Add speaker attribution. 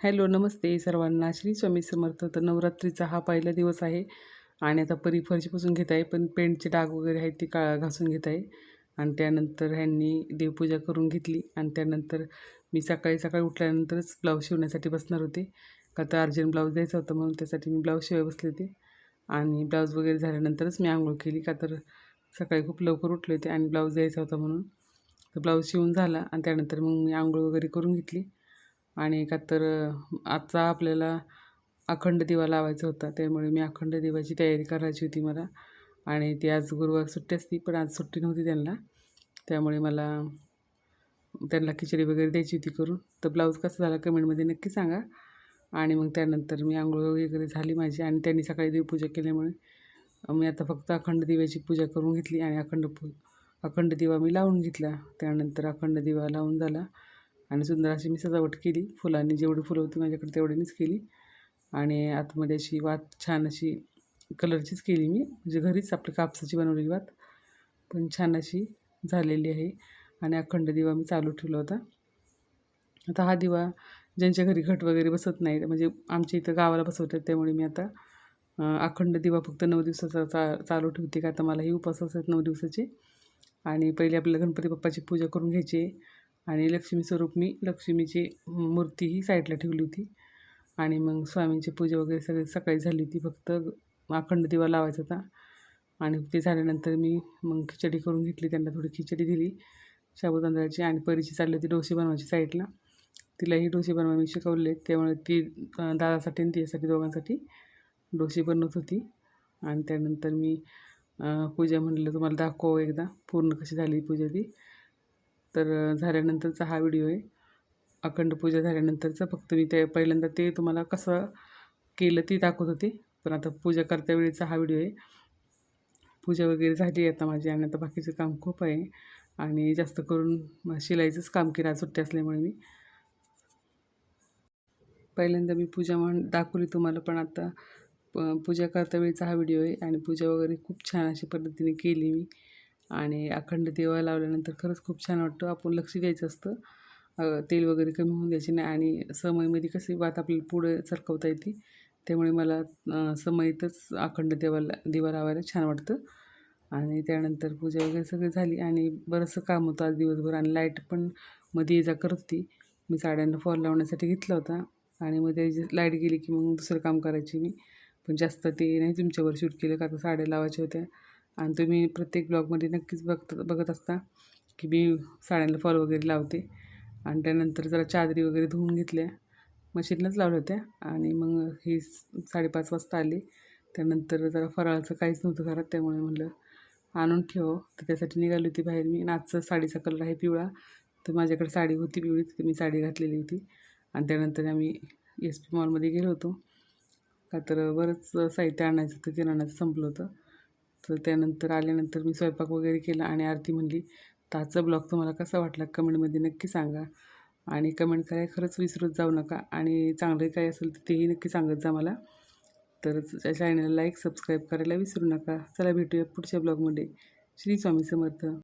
Speaker 1: Hello नमस्ते सर्वांना. श्री स्वामी समर्थ तर नवरात्रीचा हा पहिला दिवस आहे आणि आता परी फरशी पुसून घेत आहे पण पेंटचे डाग वगैरे आहेत ती का घासून घेत आहे. आणि त्यानंतर ह्यांनी देवपूजा करून घेतली आणि त्यानंतर मी सकाळी सकाळी उठल्यानंतरच ब्लाऊज शिवण्यासाठी बसणार होते. का तर अर्जंट ब्लाऊज द्यायचा होता म्हणून त्यासाठी मी ब्लाऊज शिवाय बसले होते. आणि ब्लाऊज वगैरे झाल्यानंतरच मी आंघोळ केली का तर सकाळी खूप लवकर उठले होते आणि ब्लाऊज द्यायचा होता म्हणून. तर ब्लाऊज शिवून झाला आणि त्यानंतर मग मी आंघोळ वगैरे करून घेतली. आणि का तर आजचा आपल्याला अखंड दिवा लावायचा होता त्यामुळे मी अखंड दिवाची तयारी करायची होती मला. आणि ती आज गुरुवार सुट्टी असती पण आज सुट्टी नव्हती त्यांना. त्यामुळे मला त्यांना खिचडी वगैरे द्यायची होती करून. तर ब्लाऊज कसा झाला कमेंटमध्ये नक्की सांगा. आणि मग त्यानंतर मी आंघोळ वगैरे झाली माझी आणि त्यांनी सकाळी देवपूजा केल्यामुळे मी आता फक्त अखंड दिव्याची पूजा करून घेतली आणि अखंड पू अखंड दिवा मी लावून घेतला. त्यानंतर अखंड दिवा लावून झाला. आणि सुंदर अशी मी सजावट केली. फुलांनी जेवढी फुलं होती माझ्याकडे तेवढ्यानीच केली. आणि आतमध्ये अशी वात छान अशी कलरचीच केली मी. म्हणजे घरीच आपली कापसाची बनवलेली वात. पण छान अशी झालेली आहे. आणि अखंड दिवा मी चालू ठेवला होता. आता हा दिवा ज्यांच्या घरी घट वगैरे बसत नाही म्हणजे आमच्या इथं गावाला बसवतात त्यामुळे मी आता अखंड दिवा फक्त नऊ दिवसाचा चा चालू ठेवते का? आता मला हे उपास असतात नऊ दिवसाचे. आणि पहिले आपल्याला गणपती बाप्पाची पूजा करून घ्यायची. आणि लक्ष्मी स्वरूप मी लक्ष्मीची मूर्ती ही साईडला ठेवली होती. आणि मग स्वामींची पूजा वगैरे सगळी सकाळी झाली होती फक्त अखंड दिवा लावायचा होता. आणि ते झाल्यानंतर मी मग खिचडी करून घेतली त्यांना थोडी खिचडी दिली. साबुदांद्राची आणि परीची चालली होती डोसे बनवायची साईडला. तिलाही डोसे बनवा मी शिकवले त्यामुळे ती दादासाठी आणि तिच्यासाठी दोघांसाठी डोसे बनवत होती. आणि त्यानंतर मी पूजा म्हणलं तुम्हाला दाखव एकदा पूर्ण कशी झाली पूजा ती. तर झाल्यानंतरचा हा व्हिडिओ आहे. अखंड पूजा झाल्यानंतरचा. फक्त मी ते पहिल्यांदा ते तुम्हाला कसं केलं ते दाखवत होते. पण आता पूजा करता वेळेचा हा व्हिडिओ आहे. पूजा वगैरे झाली आता माझी आणि आता बाकीचं काम खूप आहे. आणि जास्त करून शिलाईचंच काम केलं सुट्टी असल्यामुळे मी. पहिल्यांदा मी पूजा म्हण दाखवली तुम्हाला पण आता पूजा करता वेळेचा हा व्हिडिओ आहे. आणि पूजा वगैरे खूप छान अशा पद्धतीने केली मी. आणि अखंड दिवा लावल्यानंतर खरंच खूप छान वाटतं. आपण लक्ष द्यायचं असतं. तेल वगैरे कमी होऊन द्यायचे नाही आणि समयमध्ये कशी वात आपल्याला पुढे सरकवता येते. त्यामुळे मला समयतच अखंड देवाला दिवा लावायला छान वाटतं. आणि त्यानंतर पूजा वगैरे सगळी झाली आणि बरंचसं काम होतं आज दिवसभर आणि लाइट पण मध्ये ये जा करत होती. मी साड्यांना फॉल लावण्यासाठी घेतला होता आणि मध्ये लाइट गेली की मग दुसरं काम करायची मी. पण जास्त ते नाही तुमच्यावर शूट केलं का तर साड्या लावायच्या होत्या. आणि तुम्ही प्रत्येक ब्लॉगमध्ये नक्कीच बघत बघत असता की मी साड्यांना फॉल वगैरे लावते. आणि त्यानंतर जरा चादरी वगैरे धुवून घेतल्या. मशीनलाच लावल्या होत्या. आणि मग ही साडेपाच वाजता आली. त्यानंतर जरा फराळाचं काहीच नव्हतं घरात त्यामुळे म्हणलं आणून ठेव. तर त्यासाठी निघाली होती बाहेर मी. नाचचं साडीचा कलर आहे पिवळा. तर माझ्याकडे साडी होती पिवळी. तर मी साडी घातलेली होती. आणि त्यानंतर आम्ही एस पी मॉलमध्ये गेलो होतो. का तर बरंच साहित्य आणायचं होतं किराणाचं संपलं होतं. तर त्यानंतर आल्यानंतर मी स्वयंपाक वगैरे केला आणि आरती म्हणली तर आजचा ब्लॉग तुम्हाला कसा वाटला कमेंटमध्ये नक्की सांगा आणि कमेंट करायला खरंच विसरत जाऊ नका आणि चांगले काय असेल तर तेही नक्की सांगत जा मला. तर चॅनलला लाईक सबस्क्राईब करायला विसरू नका. चला भेटूया पुढच्या ब्लॉगमध्ये. श्री स्वामी समर्थ.